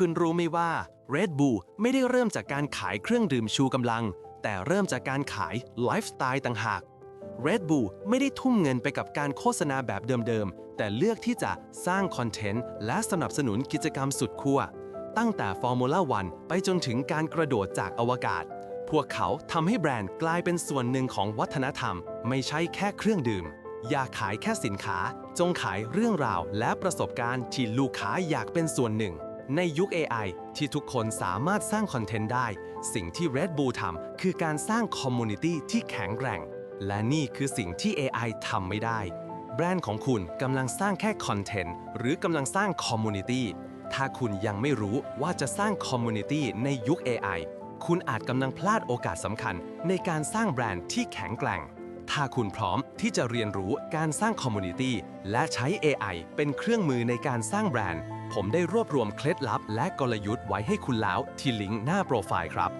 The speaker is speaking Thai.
คุณรู้ไหมว่า Red Bull ไม่ได้เริ่มจากการขายเครื่องดื่มชูกำลัง แต่เริ่มจากการขายไลฟ์สไตล์ต่างหาก Red Bull ไม่ได้ทุ่มเงินไปกับการโฆษณาแบบเดิมๆ แต่เลือกที่จะสร้างคอนเทนต์และสนับสนุนกิจกรรมสุดขั้วตั้งแต่ฟอร์มูล่าวันไปจนถึงการกระโดดจากอวกาศ พวกเขาทำให้แบรนด์กลายเป็นส่วนหนึ่งของวัฒนธรรม ไม่ใช่แค่เครื่องดื่ม อย่าขายแค่สินค้า จงขายเรื่องราวและประสบการณ์ที่ลูกค้าอยากเป็นส่วนหนึ่ง ในยุค AI ที่ทุกคนสามารถสร้างคอนเทนต์ได้ สิ่งที่ Red Bull ทำคือการสร้างคอมมูนิตี้ที่แข็งแกร่ง และนี่คือสิ่งที่ AI ทำไม่ได้ แบรนด์ของคุณกำลังสร้างแค่คอนเทนต์หรือกำลังสร้างคอมมูนิตี้ถ้าคุณยังไม่รู้ว่าจะสร้างคอมมูนิตี้ในยุค AI คุณอาจกำลังพลาดโอกาสสำคัญ ในการสร้างแบรนด์ที่แข็งแกร่ง ถ้าคุณพร้อมที่จะเรียนรู้การสร้างคอมมูนิตี้และใช้ AI เป็นเครื่องมือในการสร้างแบรนด์ ผมได้รวบรวมเคล็ดลับและกลยุทธ์ไว้ให้คุณแล้วที่ลิงก์หน้าโปรไฟล์ครับ